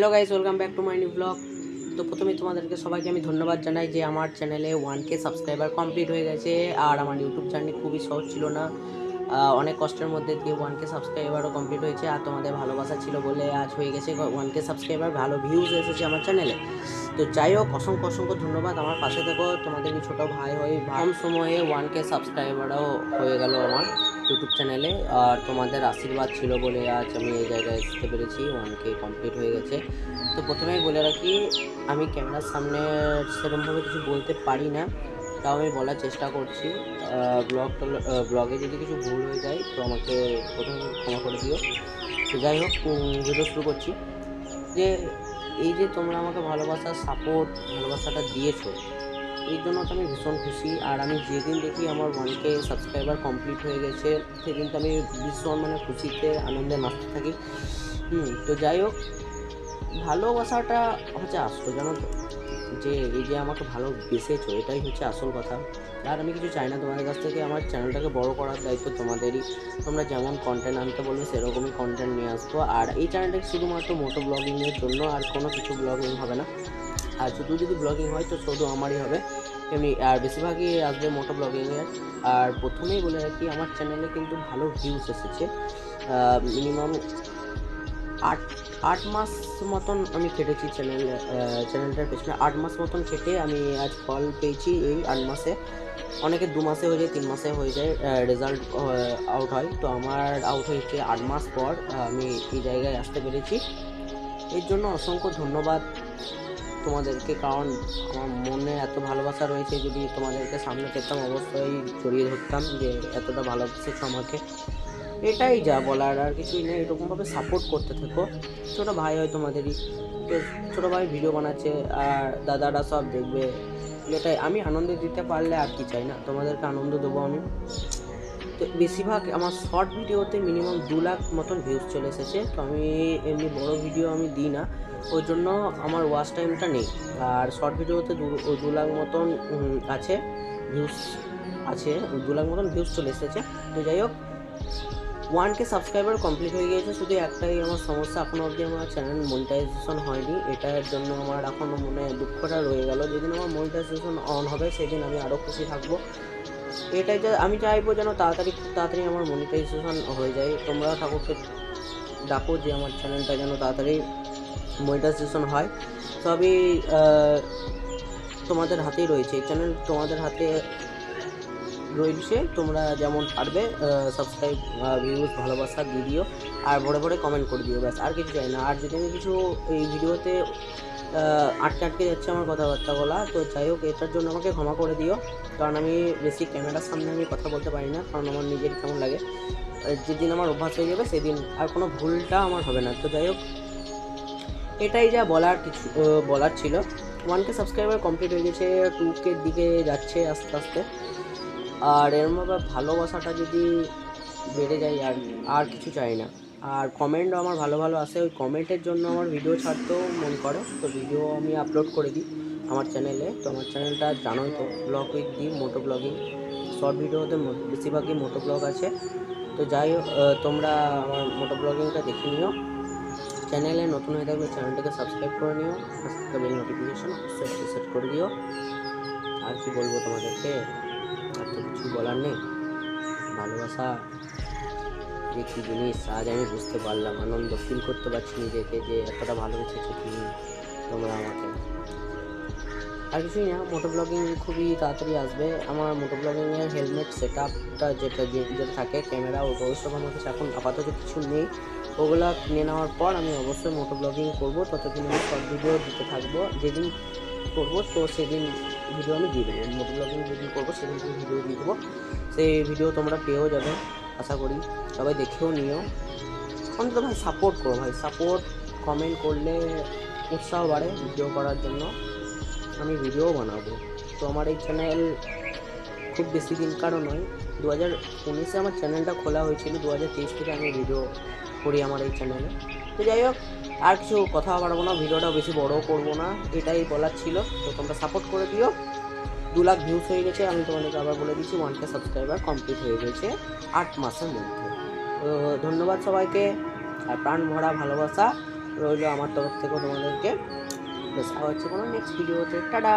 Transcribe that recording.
Hello guys welcome back to my new vlog তো প্রথমে তোমাদেরকে সবাইকে আমি ধন্যবাদ জানাই যে আমার চ্যানেলে ওয়ান কে সাবস্ক্রাইবার কমপ্লিট হয়ে গেছে। আর আমার ইউটিউব জার্নি খুবই সহজ ছিল না। অনেক কষ্টের মধ্যে দিয়ে ওয়ান কে সাবস্ক্রাইবারও কমপ্লিট হয়েছে। আর তোমাদের ভালোবাসা ছিল বলে আজ হয়ে গেছে ওয়ান কে সাবস্ক্রাইবার ভালো ভিউজ এসেছে আমার চ্যানেলে তো যাই হোক, অসংখ্য অসংখ্য ধন্যবাদ। আমার পাশে থেকো, তোমাদের ছোটো ভাই হয়ে কম সময়ে ওয়ান কে সাবস্ক্রাইবারও হয়ে গেল আমার ইউটিউব চ্যানেলে আর তোমাদের আশীর্বাদ ছিল বলে আজ আমি এই জায়গায় আসতে পেরেছি ওয়ান কে কমপ্লিট হয়ে গেছে। তো প্রথমেই বলে রাখি, আমি ক্যামেরার সামনে সেরকমভাবে কিছু বলতে পারি না, তাও আমি বলার চেষ্টা করছি। ব্লগ ব্লগে যদি কিছু ভুল হয়ে যায়, তো আমাকে প্রথমে ক্ষমা করে দিও। তো যাই হোক ভিডিও শুরু করছি। যে এই যে তোমরা আমাকে ভালোবাসার সাপোর্ট ভালোবাসাটা দিয়েছ, এই জন্য তো আমি ভীষণ খুশি। আর আমি যেদিন দেখি আমার ওয়ানকে সাবস্ক্রাইবার কমপ্লিট হয়ে গেছে, সেদিন তো আমি ভীষণ মানে খুশিতে, আনন্দে নাচতে থাকি। হুম, তো যাই হোক, ভালোবাসাটা হচ্ছে আসতো জানো তো। যে এই যে আমাকে ভালো বেসেছো এটাই হচ্ছে আসল কথা। আর আমি কিছু চাই না তোমাদের কাছ থেকে, আমার চ্যানেলটাকে বড় করার দায়িত্ব তোমাদেরই। তোমরা যেমন কন্টেন্ট আনতে বলবে, সেরকমই কন্টেন্ট নিয়ে আসব। আর এই চ্যানেলটা শুধুমাত্র মোটো ব্লগিংয়ের জন্য, আর কোনো কিছু ব্লগিং হবে না। আর শুধু যদি ব্লগিং হয়, তো শুধু আমারই হবে। এমনি, আর বেশিরভাগই আসবে মোটো ব্লগিংয়ের আর প্রথমেই বলে রাখি, আমার চ্যানেলে কিন্তু ভালো ভিউজ এসেছে। মিনিমাম আট আট মাস মতন আমি কেটেছি চ্যানেল চ্যানেলটার পেছনে। আট মাস মতন খেটে আমি আজ ফল পেয়েছি এই আট মাসে। অনেকে দু মাসে হয়ে যায়, তিন মাসে হয়ে যায় রেজাল্ট আউট হয়। তো আমার আউট হয়েছে আট মাস পর আমি এই জায়গায় আসতে পেরেছি। এর জন্য অসংখ্য ধন্যবাদ তোমাদেরকে, কারণ আমার মনে এত ভালোবাসা রয়েছে, যদি তোমাদেরকে সামনে পেতাম অবশ্যই জড়িয়ে ধরতাম যে এতটা ভালোবেসেছো আমাকে। এটাই যা বলার, আর কিছুই নেই। এরকমভাবে সাপোর্ট করতে থেকো। ছোটো ভাই হয় তোমাদেরই। ছোটো ভাই ভিডিও বানাচ্ছে, আর দাদারা সব দেখবে। এটাই, আমি আনন্দ দিতে পারলে আর কি চাই না? তোমাদেরকে আনন্দ দেবো আমি। তো বেশিরভাগ আমার শর্ট ভিডিওতে মিনিমাম দু লাখ মতন ভিউজ চলে এসেছে। তো আমি এমনি বড় ভিডিও আমি দিই না। ওই জন্য আমার ওয়াচ টাইমটা নেই। আর শর্ট ভিডিওতে দু দু লাখ মতন আছে। ভিউজ আছে। দু লাখ মতন ভিউজ চলে এসেছে। তো যাই হোক ওয়ান কে সাবস্ক্রাইবার কমপ্লিট হয়ে গিয়েছে, শুধু একটাই আমার সমস্যা এখনও অবধি আমার চ্যানেল মনিটাইজেশন হয়নি। এটার জন্য আমার এখনও মনে দুঃখটা রয়ে গেল। যেদিন আমার মনিটাইজেশন অন হবে, সেদিন আমি আরও খুশি থাকব। এটাই যে, আমি চাইব যেন তাড়াতাড়ি খুব তাড়াতাড়ি আমার মনিটাইজেশন হয়ে যায়। তোমরা ঠাকুরকে ডাকো যে আমার চ্যানেলটা যেন তাড়াতাড়ি মনিটাইজেশন হয়। সবই তোমাদের হাতেই রয়েছে। এই চ্যানেল তোমাদের হাতে রয়েছে তোমরা যেমন পারবে সাবস্ক্রাইব ভিউজ ভালোবাসা দিয়ে দিও আর ভরে ভরে কমেন্ট করে দিও, ব্যাস, আর কিছু চাই না। আর যদি আমি কিছু এই ভিডিওতে আটকে আটকে যাচ্ছে আমার কথাবার্তা বলা তো যাই হোক, এটার জন্য আমাকে ক্ষমা করে দিও। কারণ আমি বেশি ক্যামেরার সামনে আমি কথা বলতে পারি না, কারণ আমার নিজের কেমন লাগে। যেদিন আমার অভ্যাস হয়ে যাবে, সেদিন আর কোনো ভুলটা আমার হবে না। তো যাই হোক, এটাই যা বলার কিছু বলার ছিল। ওয়ান কে সাবস্ক্রাইবার কমপ্লিট হয়ে গেছে, টু কে দিকে যাচ্ছে আস্তে আস্তে। আর এরমভাবে ভালোবাসাটা যদি বেড়ে যায়, আর আর কিছু চাই না। আর কমেন্টও আমার ভালো ভালো আসে। ওই কমেন্টের জন্য আমার ভিডিও ছাড়তেও মন করে। তো ভিডিও আমি আপলোড করে দিই আমার চ্যানেলে তো আমার চ্যানেলটা জানোই তো ব্লগ উইথ দি মোটো ব্লগিং শর্ট ভিডিওতে বেশিরভাগই মোটো ব্লগ আছে। তো যাই তোমরা আমার মোটো ব্লগিংটা দেখে নিও। চ্যানেলে নতুন হয়ে থাকলে চ্যানেলটাকে সাবস্ক্রাইব করে নিও। বেল নোটিফিকেশন অবশ্যই সেট করে দিও। আর কি বলব তোমাদেরকে? আর তো কিছু বলার নেই। ভালোবাসা যে কী জিনিস, আজ আমি বুঝতে পারলাম, আনন্দ ফিল করতে পারছি নিজেকে যে এতটা ভালোবেসেছো তুমি, তোমরা আমাকে। আর কিছুই না মোটো ব্লগিং খুবই তাড়াতাড়ি আসবে। আমার মোটো ব্লগিংয়ের হেলমেট সেট আপটা যেটা যেটা থাকে ক্যামেরা ওটা ওইসব আমার কাছে এখন আপাতত কিছু নেই। ওগুলো কিনে নেওয়ার পর আমি অবশ্যই মোটো ব্লগিং করব। ততদিন আমি শর্ট ভিডিও দিতে থাকব। যেদিন করব, তো সেদিন ভিডিও আমি দিয়ে দেবো। মোটো ব্লগিং যেদিন করব সেদিন ভিডিও দিয়ে দেবো। সেই ভিডিও তোমরা পেয়েও যাবে, আশা করি। সবাই দেখেও নিও। অন্তত ভাই সাপোর্ট করো ভাই। সাপোর্ট কমেন্ট করলে উৎসাহ বাড়ে ভিডিও করার জন্য। আমি ভিডিও বানাবো। তো আমার এই চ্যানেল খুব বেশি দিন দিনকারও নয়। দু হাজার উনিশে আমার চ্যানেলটা খোলা হয়েছিল। দু হাজার তেইশ থেকে আমি ভিডিও করি আমার এই চ্যানেলে তো যাই হোক, আর কিছু কথা বাড়াবো না ভিডিওটা বেশি বড়ও করব না, এটাই বলার ছিল। তো তোমরা সাপোর্ট করে দিও। দু লাখ ভিউজ হয়ে গেছে, আমি তোমাদেরকে আবার বলে দিচ্ছি ওয়ান কে সাবস্ক্রাইবার কমপ্লিট হয়ে গেছে আট মাসের মধ্যে। তো ধন্যবাদ সবাইকে, আর প্রাণ ভরা ভালোবাসা রইল আমার তরফ থেকে তোমাদেরকে। আবার হচ্ছে কোনো নেক্সট ভিডিওতে টাটা!